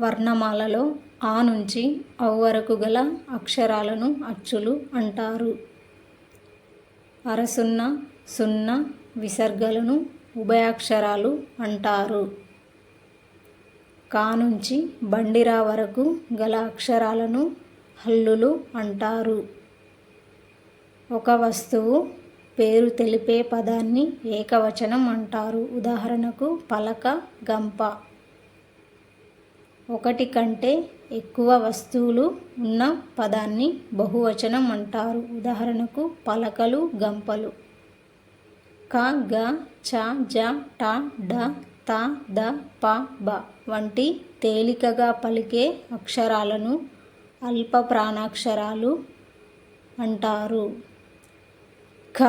వర్ణమాలలో ఆ నుంచి ఔ వరకు గల అక్షరాలను అచ్చులు అంటారు. అరసున్న సున్న విసర్గలను ఉభయాక్షరాలు అంటారు. కా నుంచి బండిరా వరకు గల అక్షరాలను హల్లులు అంటారు. ఒక వస్తువు పేరు తెలిపే పదాన్ని ఏకవచనం అంటారు. ఉదాహరణకు పలక గంప. ఒకటి కంటే ఎక్కువ వస్తువులు ఉన్న పదాన్ని బహువచనం అంటారు. ఉదాహరణకు పలకలు గంపలు. క గ చ జ ట డ త ద ప బ వంటి తేలికగా పలికే అక్షరాలను అల్ప ప్రాణాక్షరాలు అంటారు. ఖ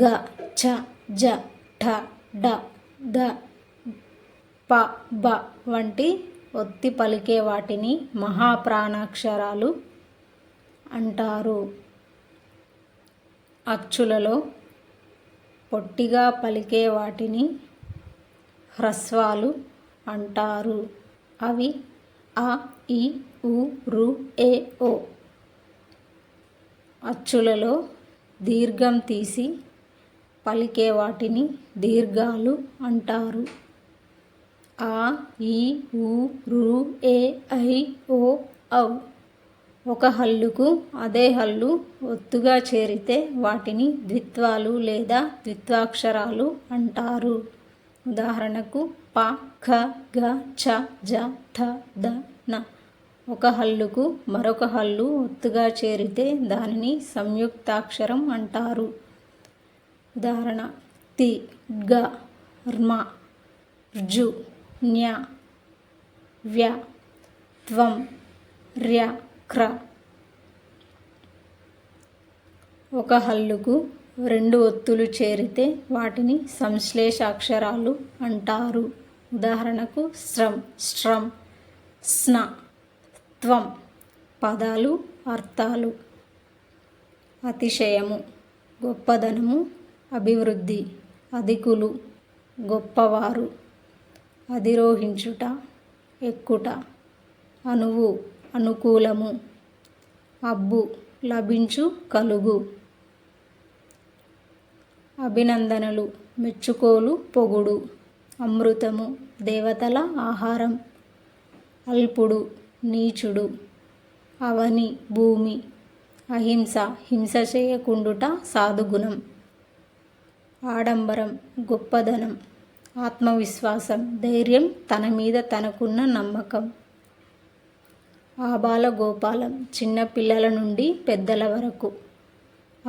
గ చ జ ఠ డ ద ప బ వంటి ఒత్తి పలికే వాటిని మహాప్రాణాక్షరాలు అంటారు. అచ్చులలో పొట్టిగా పలికే వాటిని హ్రస్వాలు అంటారు. అవి అ ఇ ఉ రు ఏ ఓ. అచ్చులలో దీర్ఘం తీసి పలికే వాటిని దీర్ఘాలు అంటారు. ఆ ఈ ఊ రు ఏ ఐ ఓ ఔ. ఒక హల్లుకు అదే హల్లు ఒత్తుగా చేరితే వాటిని ద్విత్వాలు లేదా ద్విత్వాక్షరాలు అంటారు. ఉదాహరణకు ప ఖ గ ఛ జ థ ద న. ఒక హల్లుకు మరొక హల్లు ఒత్తుగా చేరితే దానిని సంయుక్తాక్షరం అంటారు. ఉదాహరణ తి గ ర్మ జు. న్య వ్య త్వం ర్య క్ర ఒక హల్లుకు రెండు ఒత్తులు చేరితే వాటిని సంశ్లేష అక్షరాలు అంటారు. ఉదాహరణకు శ్రం శ్రం స్న త్వం పదాలు అర్థాలు. అతిశయము గొప్పదనము అభివృద్ధి అధికులు గొప్పవారు. అధిరోహించుట ఎక్కుట అనువు అనుకూలము అబ్బు లభించు కలుగు. అభినందనలు మెచ్చుకోలు పొగుడు. అమృతము దేవతల ఆహారం. అల్పుడు నీచుడు. అవని భూమి. అహింస హింస చేయకుండుట సాధుగుణం. ఆడంబరం గొప్పదనం. ఆత్మవిశ్వాసం ధైర్యం తన మీద తనకున్న నమ్మకం. ఆబాల గోపాలం చిన్న పిల్లల నుండి పెద్దల వరకు.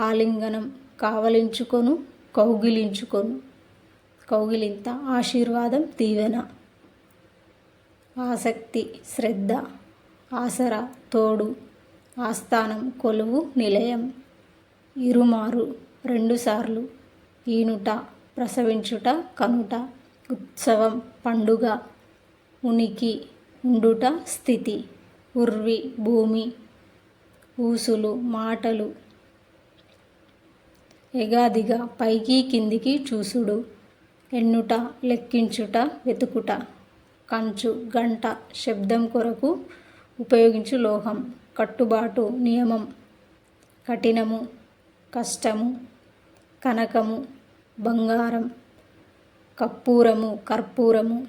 ఆలింగనం కావలించుకొను కౌగిలించుకొను. కౌగిలింత ఆశీర్వాదం దీవెన. ఆసక్తి శ్రద్ధ ఆసరా తోడు ఆస్థానం కొలువు నిలయం. ఇరుమారు రెండుసార్లు ఈనుట ప్రసవించుట కనుట. ఉత్సవం పండుగ ఉనికి ఉండుట స్థితి ఉర్వి భూమి ఊసులు మాటలు. ఎగాదిగా పైకి కిందికి చూసుడు. ఎన్నుట లెక్కించుట వెతుకుట. కంచు గంట శబ్దం కొరకు ఉపయోగించు లోహం కట్టుబాటు నియమం. కఠినము కష్టము కనకము బంగారం. కప్పూరము కర్పూరము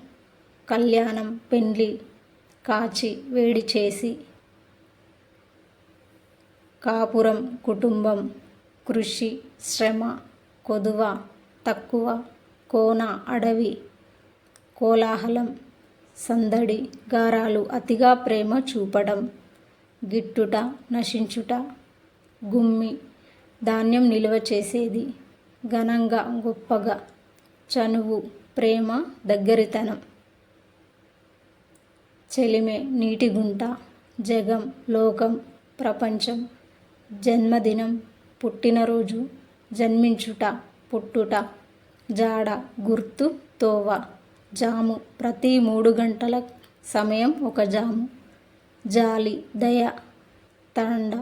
కళ్యాణం పెండ్లి కాచి వేడి చేసి కాపురం కుటుంబం కృషి శ్రమ కొదువ తక్కువ కోన అడవి కోలాహలం సందడి గారాలు అతిగా ప్రేమ చూపడం గిట్టుట నశించుట గుమ్మి ధాన్యం నిల్వ చేసేది ఘనంగా గొప్పగా చనువు ప్రేమ దగ్గరితనం. చెలిమే నీటి గుంట జగం లోకం ప్రపంచం. జన్మదినం పుట్టినరోజు జన్మించుట పుట్టుట. జాడ గుర్తు తోవ. జాము ప్రతి మూడు గంటల సమయం ఒక జాము. జాలి దయ తండ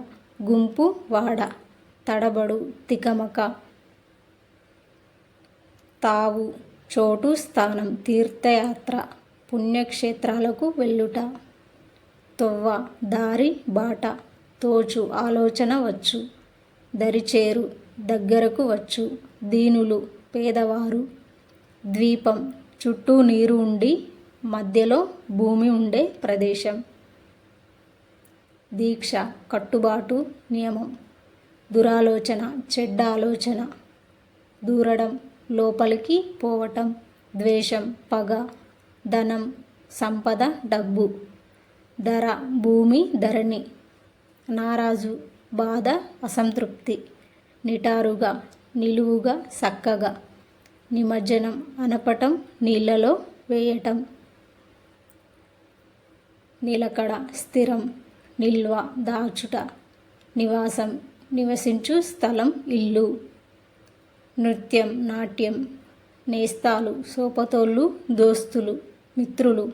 గుంపు వాడ. తడబడు తికమక. తావు చోటు స్థానం తీర్థయాత్ర పుణ్యక్షేత్రాలకు వెళ్ళుట. తొవ్వ దారి బాట తోచు ఆలోచన వచ్చు. దరిచేరు దగ్గరకు వచ్చు. దీనులు పేదవారు ద్వీపం చుట్టూ నీరు ఉండి మధ్యలో భూమి ఉండే ప్రదేశం. దీక్ష కట్టుబాటు నియమం. దురాలోచన చెడ్డ ఆలోచన. దూరడం లోపలికి పోవటం ద్వేషం పగ ధనం సంపద డబ్బు ధర భూమి ధరణి నారాజు బాధ అసంతృప్తి నిటారుగా నిలువుగా చక్కగా నిమజ్జనం అనపటం నీళ్ళలో వేయటం నిలకడ స్థిరం నిల్వ దాచుట నివాసం నివసించు స్థలం ఇల్లు. నృత్యం నాట్యం నేస్తాలు సోపతోళ్ళు దోస్తులు మిత్రులు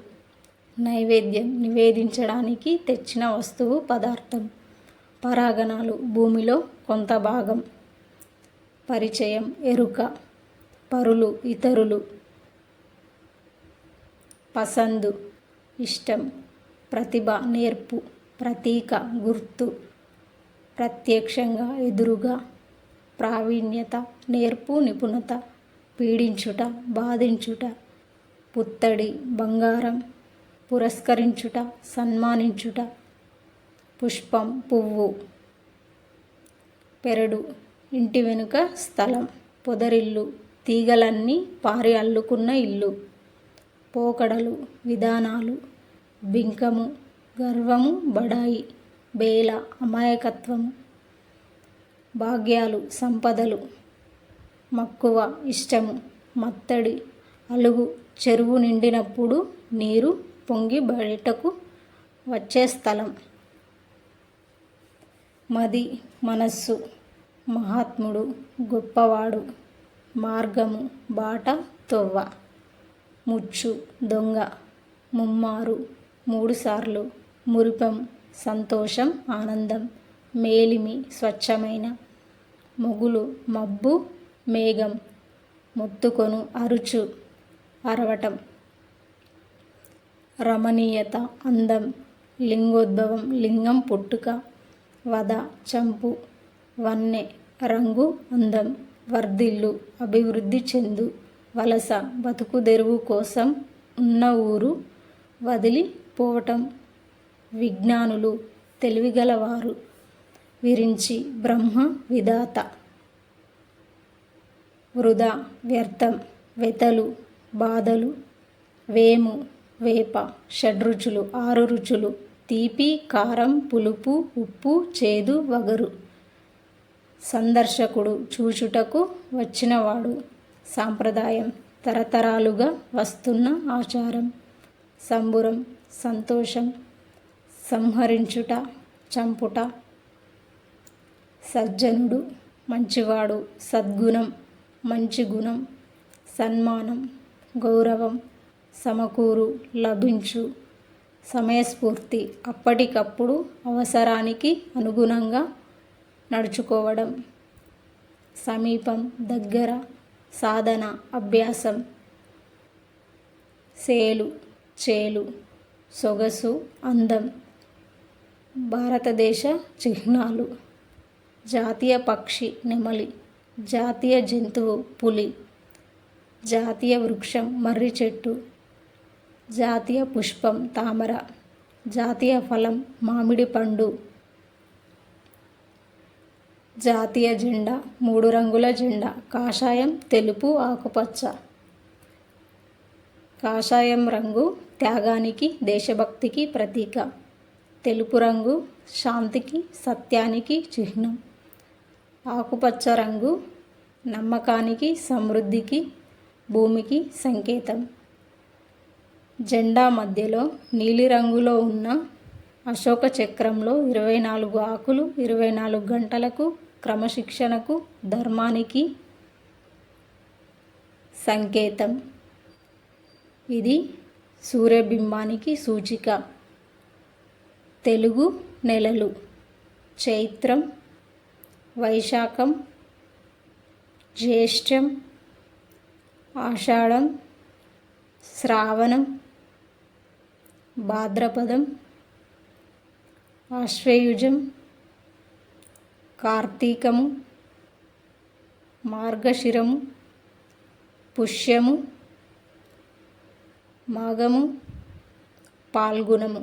నైవేద్యం నివేదించడానికి తెచ్చిన వస్తువు పదార్థం పరాగణాలు భూమిలో కొంత భాగం పరిచయం ఎరుక పరులు ఇతరులు పసందు ఇష్టం ప్రతిభ నేర్పు ప్రతీక గుర్తు ప్రత్యక్షంగా ఎదురుగా ప్రావీణ్యత నేర్పు నిపుణత పీడించుట బాధించుట పుత్తడి బంగారం పురస్కరించుట సన్మానించుట పుష్పం పువ్వు. పెరడు ఇంటి వెనుక స్థలం పొదరిల్లు తీగలన్నీ పారి అల్లుకున్న ఇల్లు. పోకడలు విధానాలు బింకము గర్వము బడాయి బేల అమాయకత్వము. భాగ్యాలు సంపదలు మక్కువ ఇష్టము మత్తడి అలుగు చెరువు నిండినప్పుడు నీరు పొంగి బయటకు వచ్చే స్థలం. మది మనస్సు మహాత్ముడు గొప్పవాడు మార్గము బాట తొవ్వ ముచ్చు దొంగ ముమ్మారు మూడుసార్లు మురిపం సంతోషం ఆనందం. మేలిమి స్వచ్ఛమైన. మొగులు మబ్బు మేఘం మొత్తుకొను అరుచు అరవటం. రమణీయత అందం లింగోద్భవం లింగం పుట్టుక వద చంపు వన్నె రంగు అందం వర్ధిల్లు అభివృద్ధి చెందు వలస బతుకుదెరువు కోసం ఉన్న ఊరు వదిలిపోవటం. విజ్ఞానులు తెలివిగలవారు విరించి బ్రహ్మ విధాత. వృధా వ్యర్థం వెతలు బాధలు వేము వేప షడ్రుచులు ఆరు రుచులు తీపి కారం పులుపు ఉప్పు చేదు వగరు. సందర్శకుడు చూచుటకు వచ్చినవాడు. సాంప్రదాయం తరతరాలుగా వస్తున్న ఆచారం. సంబురం సంతోషం సంహరించుట చంపుట సజ్జనుడు మంచివాడు సద్గుణం మంచి గుణం సన్మానం గౌరవం సమకూరు లభించు సమయస్ఫూర్తి అప్పటికప్పుడు అవసరానికి అనుగుణంగా నడుచుకోవడం. సమీపం దగ్గర సాధన అభ్యాసం సేలు చేలు సొగసు అందం భారతదేశ చిహ్నాలు. జాతీయ పక్షి నెమలి జాతీయ జంతువు పులి జాతీయ వృక్షం మర్రి చెట్టు జాతీయ పుష్పం తామర జాతీయ ఫలం మామిడి పండు జాతీయ జెండా మూడు రంగుల జెండా కాషాయం తెలుపు ఆకుపచ్చ. కాషాయం రంగు త్యాగానికి దేశభక్తికి ప్రతీక. తెలుపు రంగు శాంతికి సత్యానికి చిహ్నం. ఆకుపచ్చ రంగు నమ్మకానికి సమృద్ధికి భూమికి సంకేతం. జెండా మధ్యలో నీలిరంగులో ఉన్న అశోక చక్రంలో ఇరవై నాలుగు ఆకులు ఇరవై నాలుగు గంటలకు క్రమశిక్షణకు ధర్మానికి సంకేతం. ఇది సూర్యబింబానికి సూచిక. తెలుగు నెలలు. చైత్రం వైశాఖం జ్యేష్టం ఆషాఢం శ్రావణం భాద్రపదం ఆశ్వయుజం కార్తీకము మార్గశిరము పుష్యము మాఘము పాల్గుణము